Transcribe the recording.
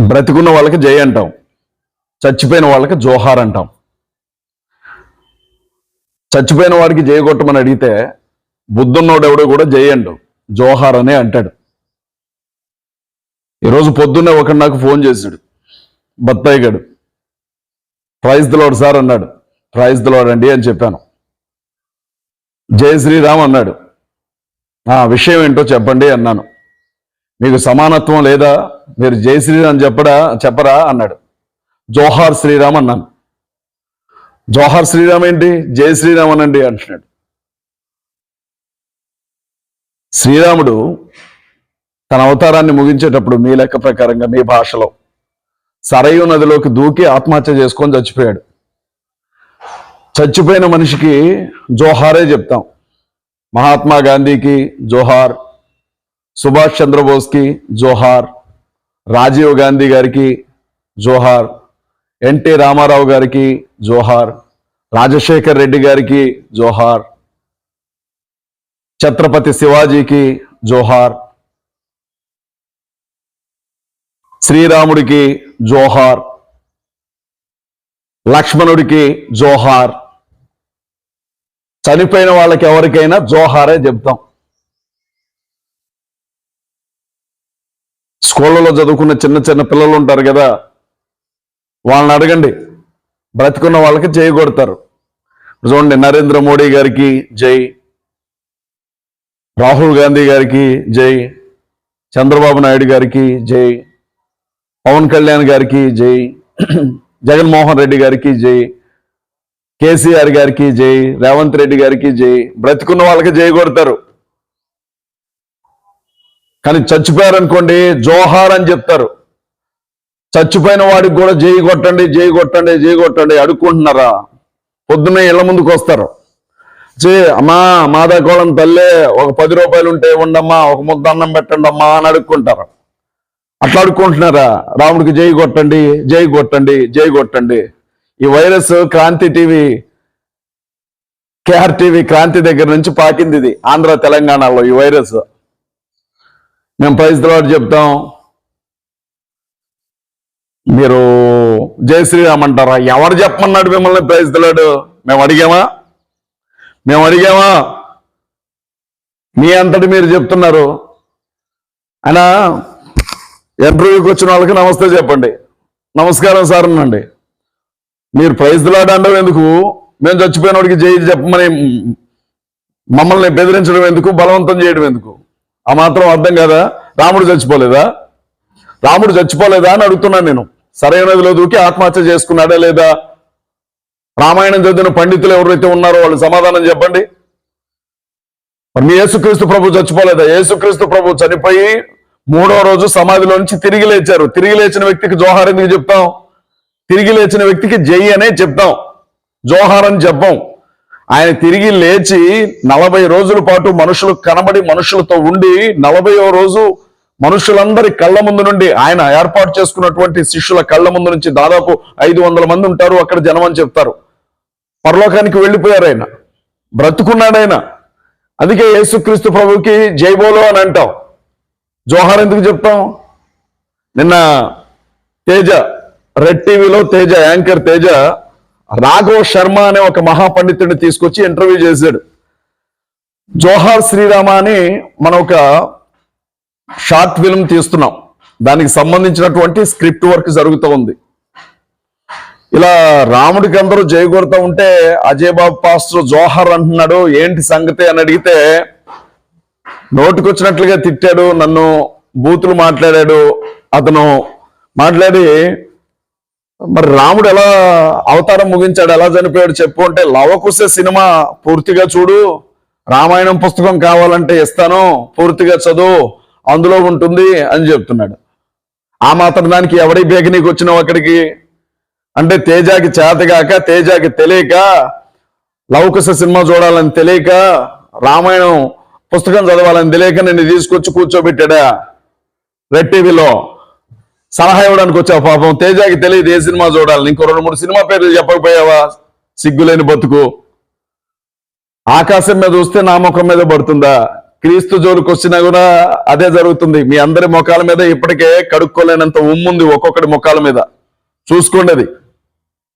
బ్రతికున్న వాళ్ళకి జై అంటాం. చచ్చిపోయిన వాళ్ళకి జోహార్ అంటాం. చచ్చిపోయిన వాడికి జై కొట్టమని అడిగితే బుద్ధున్నోడెవడో కూడా జై అండు. జోహార్ అనే అంటాడు. ఈరోజు పొద్దున్నే ఒకడు నాకు ఫోన్ చేశాడు. బత్తాయి గడు. ప్రైజ్ దిలోడు సార్ అన్నాడు. ప్రైజ్ దిలోడండి అని చెప్పాను. జయ శ్రీరామ్ అన్నాడు. ఆ విషయం ఏంటో చెప్పండి అన్నాను. మీకు సమానత్వం లేదా? మీరు జై శ్రీరామ్ చెప్పడా? చెప్పరా? అన్నాడు. జోహార్ శ్రీరామ్ అన్నాను. జోహార్ శ్రీరామ్ ఏంటి? జై శ్రీరామ్ అనండి అంటున్నాడు. శ్రీరాముడు తన అవతారాన్ని ముగించేటప్పుడు మీ లెక్క ప్రకారంగా మీ భాషలో సరయు నదిలోకి దూకి ఆత్మహత్య చేసుకొని చచ్చిపోయాడు. చచ్చిపోయిన మనిషికి జోహారే చెప్తాం. మహాత్మా గాంధీకి జోహార్ సుభాష్ చంద్రబోస్కి జోహార్ రాజీవ్ గాంధీ గారికి జోహార్ ఎన్టీ రామారావు గారికి జోహార్ రాజశేఖర్ రెడ్డి గారికి జోహార్ ఛత్రపతి శివాజీకి జోహార్ శ్రీరాముడికి జోహార్ లక్ష్మణుడికి జోహార్. చనిపోయిన వాళ్ళకి ఎవరికైనా జోహారే చెప్తాం. స్కూళ్ళలో చదువుకున్న చిన్న చిన్న పిల్లలు ఉంటారు కదా వాళ్ళని అడగండి. బ్రతికున్న వాళ్ళకి చేయగొడతారు కొడతారు. చూడండి నరేంద్ర మోడీ గారికి జై రాహుల్ గాంధీ గారికి జై చంద్రబాబు నాయుడు గారికి జై పవన్ కళ్యాణ్ గారికి జై జగన్మోహన్ రెడ్డి గారికి జై కేసీఆర్ గారికి జై రేవంత్ రెడ్డి గారికి జై బ్రతికున్న వాళ్ళకి జై కొడతారు. కానీ చచ్చిపోయారనుకోండి జోహార్ అని చెప్తారు. చచ్చిపోయిన వాడికి కూడా జై కొట్టండి జై కొట్టండి జై కొట్టండి అడుక్కుంటున్నారా? పొద్దున్నే ఇళ్ళ ముందుకు వస్తారు. చే అమ్మా మాదాకోళం తల్లే ఒక పది రూపాయలు ఉంటే ఉండమ్మా ఒక ముద్ద అన్నం పెట్టండి అమ్మా అని అడుక్కుంటారు. అట్లా అడుక్కుంటున్నారా? రాముడికి జై కొట్టండి జై కొట్టండి జై కొట్టండి. ఈ virus Kranti TV KR TV Kranti దగ్గర నుంచి పాకింది ఇది ఆంధ్ర తెలంగాణలో ఈ వైరస్. మేము ప్రైజ్ తర్వాత చెప్తాం. మీరు జై శ్రీరామ్ అంటారా? ఎవరు చెప్పమన్నాడు మిమ్మల్ని ప్రైజ్ మేము అడిగామా? మేము అడిగామా? మీ అంతటి మీరు చెప్తున్నారు. అయినా ఇంటర్వ్యూకి వచ్చిన వాళ్ళకి నమస్తే చెప్పండి. నమస్కారం సార్ అనండి. మీరు ప్రైజ్ అండవు ఎందుకు? మేము చచ్చిపోయిన వాడికి జై చెప్పమని మమ్మల్ని బెదిరించడం ఎందుకు? బలవంతం చేయడం ఎందుకు? ఆ మాత్రం అర్థం కదా? రాముడు చచ్చిపోలేదా? రాముడు చచ్చిపోలేదా అని అడుగుతున్నాను నేను. సరైన నదిలో దూకి ఆత్మహత్య చేసుకున్నాడా లేదా? రామాయణం చదివిన పండితులు ఎవరైతే ఉన్నారో వాళ్ళు సమాధానం చెప్పండి. మరి మీ యేసుక్రీస్తు ప్రభు చచ్చిపోలేదా? యేసుక్రీస్తు ప్రభు చనిపోయి మూడో రోజు సమాధిలో నుంచి తిరిగి లేచారు. తిరిగి లేచిన వ్యక్తికి జోహార్ ఎందుకు చెప్తాం? తిరిగి లేచిన వ్యక్తికి జై అనే చెప్తాం. జోహార్ అని చెప్పం. ఆయన తిరిగి లేచి నలభై రోజుల పాటు మనుషులు కనబడి మనుషులతో ఉండి నలభయో రోజు మనుషులందరి కళ్ళ ముందు నుండి ఆయన ఏర్పాటు చేసుకున్నటువంటి శిష్యుల కళ్ళ ముందు నుంచి దాదాపు ఐదు వందల మంది ఉంటారు అక్కడ జనం అని చెప్తారు. పరలోకానికి వెళ్ళిపోయారు ఆయన. బ్రతుకున్నాడు ఆయన. అందుకే యేసుక్రీస్తు ప్రభుకి జైబోలో అని అంటాం. జోహార్ ఎందుకు చెప్తాం? నిన్న తేజ రెడ్ టీవీలో తేజ యాంకర్ తేజ రాఘవ్ శర్మ అనే ఒక మహాపండితుడిని తీసుకొచ్చి ఇంటర్వ్యూ చేశాడు. జోహార్ శ్రీరామ అని మనం ఒక షార్ట్ ఫిల్మ్ తీస్తున్నాం. దానికి సంబంధించినటువంటి స్క్రిప్ట్ వర్క్ జరుగుతూ ఉంది. ఇలా రాముడికి అందరూ జయ ఉంటే అజయ్ బాబు పాస్టర్ జోహర్ అంటున్నాడు ఏంటి సంగతి? అని అడిగితే నోటుకొచ్చినట్లుగా తిట్టాడు నన్ను బూతులు మాట్లాడాడు అతను మాట్లాడి మరి రాముడు ఎలా అవతారం ముగించాడు ఎలా చనిపోయాడు చెప్పు అంటే లవకుశ సినిమా పూర్తిగా చూడు రామాయణం పుస్తకం కావాలంటే ఇస్తాను పూర్తిగా చదువు అందులో ఉంటుంది అని చెప్తున్నాడు. ఆ మాత్రం దానికి ఎవడి బేగనీకి వచ్చినావు అక్కడికి? అంటే తేజాకి చేతగాక తేజాకి తెలియక లవకుశ సినిమా చూడాలని తెలియక రామాయణం పుస్తకం చదవాలని తెలియక నిన్ను తీసుకొచ్చి కూర్చోబెట్టాడా? రెడ్ టీవీలో. సలహా ఇవ్వడానికి వచ్చావు పాపం. తేజాకి తెలియదు ఏ సినిమా చూడాలని. ఇంకో రెండు మూడు సినిమా పేర్లు చెప్పకపోయావా? సిగ్గులేని బతుకు. ఆకాశం మీద వస్తే నా ముఖం మీద పడుతుందా? క్రీస్తు జోలికి వచ్చినా కూడా అదే జరుగుతుంది. మీ అందరి ముఖాల మీద ఇప్పటికే కడుక్కోలేనంత ఉమ్ముంది ఒక్కొక్కటి ముఖాల మీద. చూసుకోండి అది.